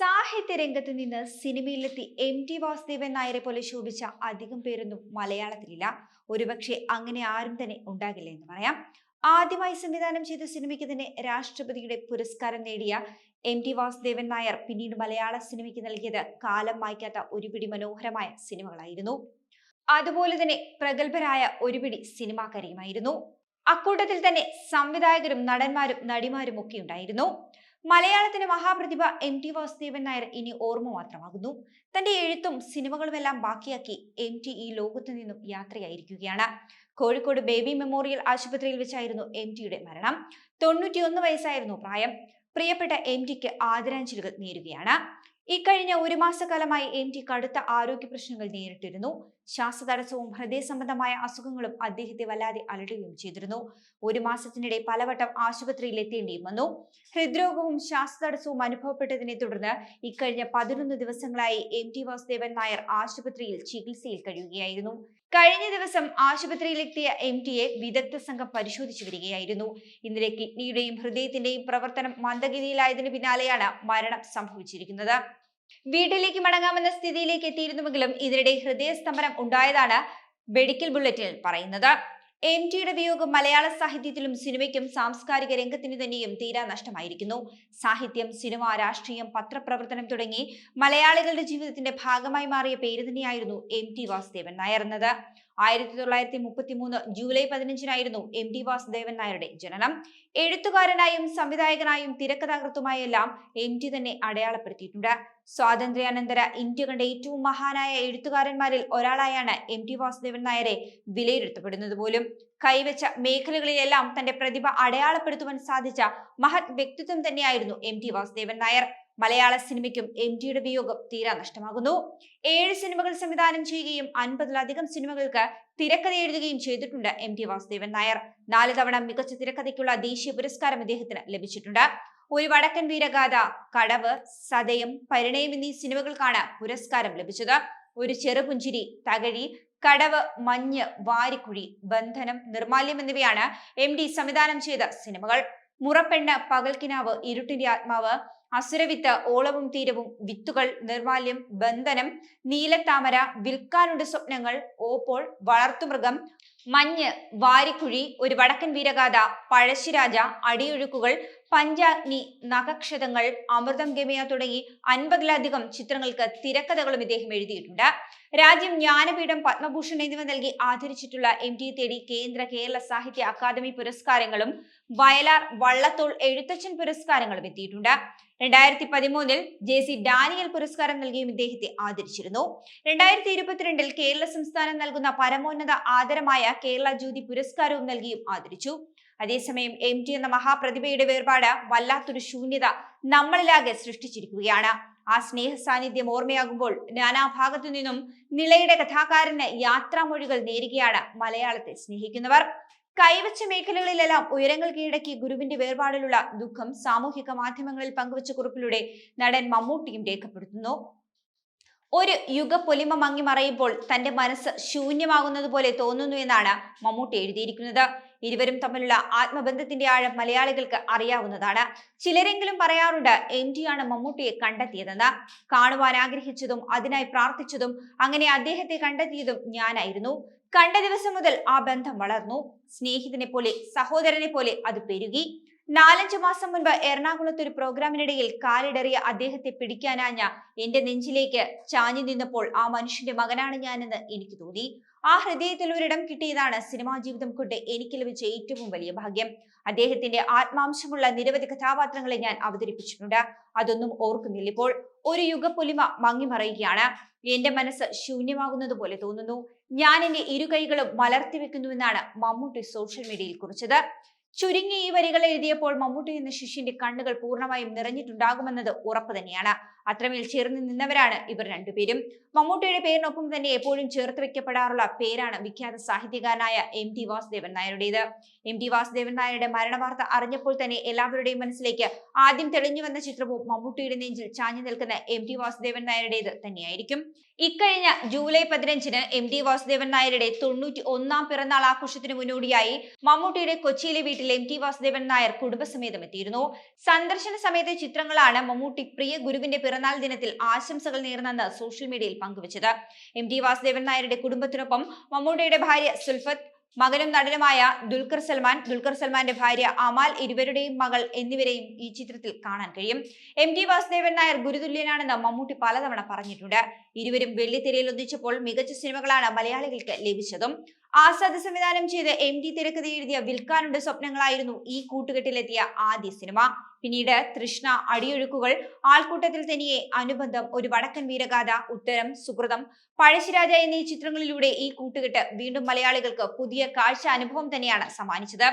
സാഹിത്യ രംഗത്ത് നിന്ന് സിനിമയിലെത്തി എം ടി വാസുദേവൻ നായരെ പോലെ ശോഭിച്ച അധികം പേരൊന്നും മലയാളത്തിലില്ല. ഒരുപക്ഷെ അങ്ങനെ ആരും തന്നെ ഉണ്ടാകില്ല എന്ന് പറയാം. ആദ്യമായി സംവിധാനം ചെയ്ത സിനിമയ്ക്ക് തന്നെ രാഷ്ട്രപതിയുടെ പുരസ്കാരം നേടിയ എം ടി വാസുദേവൻ നായർ പിന്നീട് മലയാള സിനിമയ്ക്ക് നൽകിയത് കാലം മായ്ക്കാത്ത ഒരുപിടി മനോഹരമായ സിനിമകളായിരുന്നു. അതുപോലെ തന്നെ പ്രഗത്ഭരായ ഒരുപിടി സിനിമാക്കരയുമായിരുന്നു അക്കൂട്ടത്തിൽ തന്നെ സംവിധായകരും നടന്മാരും നടിമാരും ഒക്കെ ഉണ്ടായിരുന്നു. മലയാളത്തിന്റെ മഹാപ്രതിഭ എം ടി വാസുദേവൻ നായർ ഇനി ഓർമ്മ മാത്രമാകുന്നു. തന്റെ എഴുത്തും സിനിമകളുമെല്ലാം ബാക്കിയാക്കി എം ടി ഈ ലോകത്തു നിന്നും യാത്രയായിരിക്കുകയാണ്. കോഴിക്കോട് ബേബി മെമ്മോറിയൽ ആശുപത്രിയിൽ വെച്ചായിരുന്നു എം ടിയുടെ മരണം. തൊണ്ണൂറ്റിയൊന്ന് വയസ്സായിരുന്നു പ്രായം. പ്രിയപ്പെട്ട എം ടിക്ക് ആദരാഞ്ജലികൾ നേരുകയാണ്. ഇക്കഴിഞ്ഞ ഒരു മാസക്കാലമായി എം ടി കടുത്ത ആരോഗ്യ പ്രശ്നങ്ങൾ നേരിട്ടിരുന്നു. ശ്വാസതടസ്സവും ഹൃദയ സംബന്ധമായ അസുഖങ്ങളും അദ്ദേഹത്തെ വല്ലാതെ അലട്ടുകയും ചെയ്തിരുന്നു. ഒരു മാസത്തിനിടെ പലവട്ടം ആശുപത്രിയിൽ എത്തേണ്ടിയും വന്നു. ഹൃദ്രോഗവും ശ്വാസതടസ്സവും അനുഭവപ്പെട്ടതിനെ തുടർന്ന് ഇക്കഴിഞ്ഞ പതിനൊന്ന് ദിവസങ്ങളായി എം ടി വാസുദേവൻ നായർ ആശുപത്രിയിൽ ചികിത്സയിൽ കഴിയുകയായിരുന്നു. കഴിഞ്ഞ ദിവസം ആശുപത്രിയിലെത്തിയ എം ടിയെ വിദഗ്ധ സംഘം പരിശോധിച്ചു വരികയായിരുന്നു. ഇന്നലെ കിഡ്നിയുടെയും ഹൃദയത്തിന്റെയും പ്രവർത്തനം മന്ദഗതിയിലായതിനു പിന്നാലെയാണ് മരണം സംഭവിച്ചിരിക്കുന്നത്. വീട്ടിലേക്ക് മടങ്ങാമെന്ന സ്ഥിതിയിലേക്ക് എത്തിയിരുന്നുവെങ്കിലും ഇതിനിടെ ഹൃദയസ്തംഭനം ഉണ്ടായതാണ് മെഡിക്കൽ ബുള്ളറ്റിൽ പറയുന്നത്. എം ടിയുടെ വിയോഗം മലയാള സാഹിത്യത്തിലും സിനിമയ്ക്കും സാംസ്കാരിക രംഗത്തിനു തന്നെയും തീരാ നഷ്ടമായിരിക്കുന്നു. സാഹിത്യം സിനിമ രാഷ്ട്രീയം പത്രപ്രവർത്തനം തുടങ്ങി മലയാളികളുടെ ജീവിതത്തിന്റെ ഭാഗമായി മാറിയ പേര് തന്നെയായിരുന്നു എം ടി വാസുദേവൻ നായർ എന്നത്. ആയിരത്തി തൊള്ളായിരത്തി മുപ്പത്തി മൂന്ന് ജൂലൈ പതിനഞ്ചിനായിരുന്നു എം ടി വാസുദേവൻ നായരുടെ ജനനം. എഴുത്തുകാരനായും സംവിധായകനായും തിരക്കഥാകൃത്തുമായെല്ലാം എം ടി തന്നെ അടയാളപ്പെടുത്തിയിട്ടുണ്ട്. സ്വാതന്ത്ര്യാനന്തര ഇന്ത്യ കണ്ട ഏറ്റവും മഹാനായ എഴുത്തുകാരന്മാരിൽ ഒരാളായാണ് എം ടി വാസുദേവൻ നായരെ വിലയിരുത്തപ്പെടുന്നത് പോലും. കൈവച്ച മേഖലകളിലെല്ലാം തന്റെ പ്രതിഭ അടയാളപ്പെടുത്തുവാൻ സാധിച്ച മഹത് വ്യക്തിത്വം തന്നെയായിരുന്നു എം ടി വാസുദേവൻ നായർ. മലയാള സിനിമയ്ക്കും എം ടിയുടെ വിയോഗം തീരാ നഷ്ടമാകുന്നു. ഏഴ് സിനിമകൾ സംവിധാനം ചെയ്യുകയും അൻപതിലധികം സിനിമകൾക്ക് തിരക്കഥ എഴുതുകയും ചെയ്തിട്ടുണ്ട് എം ടി വാസുദേവൻ നായർ. നാല് തവണ മികച്ച തിരക്കഥയ്ക്കുള്ള ദേശീയ പുരസ്കാരം അദ്ദേഹത്തിന് ലഭിച്ചിട്ടുണ്ട്. ഒരു വടക്കൻ വീരഗാഥ കടവ് സതയം പരിണയം എന്നീ സിനിമകൾക്കാണ് പുരസ്കാരം ലഭിച്ചത്. ഒരു ചെറുപുഞ്ചിരി തകഴി കടവ് മഞ്ഞ് വാരിക്കുഴി ബന്ധനം നിർമാല്യം എന്നിവയാണ് എം ഡി സംവിധാനം ചെയ്ത സിനിമകൾ. മുറപ്പെണ്ണ് പകൽക്കിനാവ് ഇരുട്ടിന്റെ ആത്മാവ് അസുരവിത്ത് ഓളവും തീരവും വിത്തുകൾ നിർമാല്യം ബന്ധനം നീലത്താമര വിൽക്കാനുണ്ട് സ്വപ്നങ്ങൾ ഓപ്പോൾ വളർത്തുമൃഗം മഞ്ഞ് വാരിക്കുഴി ഒരു വടക്കൻ വീരഗാഥ പഴശ്ശിരാജ അടിയൊഴുക്കുകൾ പഞ്ചാഗ്നി നഖക്ഷതങ്ങൾ അമൃതം ഗമയ തുടങ്ങി അൻപതിലധികം ചിത്രങ്ങൾക്ക് തിരക്കഥകളും ഇദ്ദേഹം എഴുതിയിട്ടുണ്ട്. രാജ്യം ജ്ഞാനപീഠം പത്മഭൂഷൺ എന്നിവ നൽകി ആദരിച്ചിട്ടുള്ള എം ടി തേടി കേന്ദ്ര കേരള സാഹിത്യ അക്കാദമി പുരസ്കാരങ്ങളും വയലാർ വള്ളത്തോൾ എഴുത്തച്ഛൻ പുരസ്കാരങ്ങളും എത്തിയിട്ടുണ്ട്. രണ്ടായിരത്തി പതിമൂന്നിൽ ജെ സി ഡാനിയൽ പുരസ്കാരം നൽകിയും ഇദ്ദേഹത്തെ ആദരിച്ചിരുന്നു. രണ്ടായിരത്തി ഇരുപത്തിരണ്ടിൽ കേരള സംസ്ഥാനം നൽകുന്ന പരമോന്നത ആദരമായ കേരള ജ്യോതി പുരസ്കാരവും നൽകിയും ആദരിച്ചു. അതേസമയം എം ടി എന്ന മഹാപ്രതിഭയുടെ വേർപാട് വല്ലാത്തൊരു ശൂന്യത നമ്മളിലാകെ സൃഷ്ടിച്ചിരിക്കുകയാണ്. ആ സ്നേഹ സാന്നിധ്യം ഓർമ്മയാകുമ്പോൾ നാനാഭാഗത്തു നിന്നും നിളയുടെ കഥാകാരന് യാത്രാമൊഴികൾ നേരുകയാണ് മലയാളത്തെ സ്നേഹിക്കുന്നവർ. കൈവച്ച മേഖലകളിലെല്ലാം ഉയരങ്ങൾ കീഴടക്കി ഗുരുവിന്റെ വേർപാടിലുള്ള ദുഃഖം സാമൂഹിക മാധ്യമങ്ങളിൽ പങ്കുവച്ച കുറിപ്പിലൂടെ നടൻ മമ്മൂട്ടിയും രേഖപ്പെടുത്തുന്നു. ഒരു യുഗ പൊലിമ മങ്ങി മറയുമ്പോൾ തന്റെ മനസ്സ് ശൂന്യമാകുന്നത് പോലെ തോന്നുന്നു എന്നാണ് മമ്മൂട്ടി എഴുതിയിരിക്കുന്നത്. ഇരുവരും തമ്മിലുള്ള ആത്മബന്ധത്തിന്റെ ആഴം മലയാളികൾക്ക് അറിയാവുന്നതാണ്. ചിലരെങ്കിലും പറയാറുണ്ട് എം ടി ആണ് മമ്മൂട്ടിയെ കണ്ടെത്തിയതെന്ന്. കാണുവാൻ ആഗ്രഹിച്ചതും അതിനായി പ്രാർത്ഥിച്ചതും അങ്ങനെ അദ്ദേഹത്തെ കണ്ടെത്തിയതും ഞാനായിരുന്നു. കണ്ട ദിവസം മുതൽ ആ ബന്ധം വളർന്നു. സ്നേഹിതനെ പോലെ സഹോദരനെ പോലെ അത് പെരുകി. നാലഞ്ചു മാസം മുൻപ് എറണാകുളത്ത് ഒരു പ്രോഗ്രാമിനിടയിൽ കാലിടറിയ അദ്ദേഹത്തെ പിടിക്കാനാഞ്ഞ എന്റെ നെഞ്ചിലേക്ക് ചാഞ്ഞു നിന്നപ്പോൾ ആ മനുഷ്യന്റെ മകനാണ് ഞാനെന്ന് എനിക്ക് തോന്നി. ആ ഹൃദയത്തിൽ ഒരിടം കിട്ടിയതാണ് സിനിമാ ജീവിതം കൊണ്ട് എനിക്ക് ലഭിച്ച ഏറ്റവും വലിയ ഭാഗ്യം. അദ്ദേഹത്തിന്റെ ആത്മാംശമുള്ള നിരവധി കഥാപാത്രങ്ങളെ ഞാൻ അവതരിപ്പിച്ചിട്ടുണ്ട്. അതൊന്നും ഓർക്കുന്നില്ല ഇപ്പോൾ. ഒരു യുഗപ്പൊലിമ മങ്ങിമറയുകയാണ് എന്റെ മനസ്സ് ശൂന്യമാകുന്നത് പോലെ തോന്നുന്നു. ഞാൻ എന്റെ ഇരു കൈകളും മലർത്തി വെക്കുന്നുവെന്നാണ് മമ്മൂട്ടി സോഷ്യൽ മീഡിയയിൽ കുറിച്ചത്. ചുരുങ്ങിയ ഈ വരികൾ എഴുതിയപ്പോൾ മമ്മൂട്ടി എന്ന ശിഷ്യന്റെ കണ്ണുകൾ പൂർണമായും നിറഞ്ഞിട്ടുണ്ടാകുമെന്നത് ഉറപ്പ് തന്നെയാണ്. അത്രമേൽ ചേർന്ന് നിന്നവരാണ് ഇവർ രണ്ടുപേരും. മമ്മൂട്ടിയുടെ പേരിനൊപ്പം തന്നെ എപ്പോഴും ചേർത്ത് വെക്കപ്പെടാറുള്ള പേരാണ് വിഖ്യാത സാഹിത്യകാരനായ എം ടി വാസുദേവൻ നായരുടേത്. എം ടി വാസുദേവൻ നായരുടെ മരണവാർത്ത അറിഞ്ഞപ്പോൾ തന്നെ എല്ലാവരുടെയും മനസ്സിലേക്ക് ആദ്യം തെളിഞ്ഞു വന്ന ചിത്രവും മമ്മൂട്ടിയുടെ നെഞ്ചിൽ ചാഞ്ഞു നിൽക്കുന്ന എം ടി വാസുദേവൻ നായരുടേത് തന്നെയായിരിക്കും. ഇക്കഴിഞ്ഞ ജൂലൈ പതിനഞ്ചിന് എം ടി വാസുദേവൻ നായരുടെ തൊണ്ണൂറ്റി ഒന്നാം പിറന്നാൾ ആഘോഷത്തിന് മുന്നോടിയായി മമ്മൂട്ടിയുടെ കൊച്ചിയിലെ വീട്ടിൽ വീട്ടിൽ എം ടി വാസുദേവൻ നായർ കുടുംബസമേതം എത്തിയിരുന്നു. സന്ദർശന സമയത്തെ ചിത്രങ്ങളാണ് മമ്മൂട്ടി പ്രിയ ഗുരുവിന്റെ പിറന്നാൾ ദിനത്തിൽ ആശംസകൾ നേർന്നെന്ന് സോഷ്യൽ മീഡിയയിൽ പങ്കുവച്ചത്. എം ടി വാസുദേവൻ നായരുടെ കുടുംബത്തിനൊപ്പം മമ്മൂട്ടിയുടെ ഭാര്യ സുൽഫത്ത് മകനും നടനുമായ ദുൽഖർ സൽമാൻ ദുൽഖർ സൽമാന്റെ ഭാര്യ അമാൽ ഇരുവരുടെയും മകൾ എന്നിവരെയും ഈ ചിത്രത്തിൽ കാണാൻ കഴിയും. എം ടി വാസുദേവൻ നായർ ഗുരുതുല്യനാണെന്ന് മമ്മൂട്ടി പലതവണ പറഞ്ഞിട്ടുണ്ട്. ഇരുവരും വെള്ളിത്തിരയിൽ ഒന്നിച്ചപ്പോൾ മികച്ച സിനിമകളാണ് മലയാളികൾക്ക് ലഭിച്ചതും. ആസാദ് സംവിധാനം ചെയ്ത് എം ടി തിരക്കഥ എഴുതിയ വിൽക്കാനുണ്ട് സ്വപ്നങ്ങളായിരുന്നു ഈ കൂട്ടുകെട്ടിലെത്തിയ ആദ്യ സിനിമ. പിന്നീട് തൃഷ്ണ അടിയൊഴുക്കുകൾ ആൾക്കൂട്ടത്തിൽ തനിയെ അനുബന്ധം ഒരു വടക്കൻ വീരഗാഥ ഉത്തരം സുഹൃതം പഴശ്ശിരാജ എന്നീ ചിത്രങ്ങളിലൂടെ ഈ കൂട്ടുകെട്ട് വീണ്ടും മലയാളികൾക്ക് പുതിയ കാഴ്ച അനുഭവം തന്നെയാണ് സമ്മാനിച്ചത്.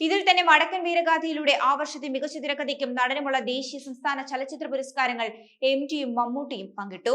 ഇതിൽ തന്നെ വടക്കൻ വീരഗാഥയിലൂടെ ആ വർഷത്തെ മികച്ച തിരക്കഥയ്ക്കും നടനുമുള്ള ദേശീയ സംസ്ഥാന ചലച്ചിത്ര പുരസ്കാരങ്ങൾ എം ടിയും മമ്മൂട്ടിയും പങ്കിട്ടു.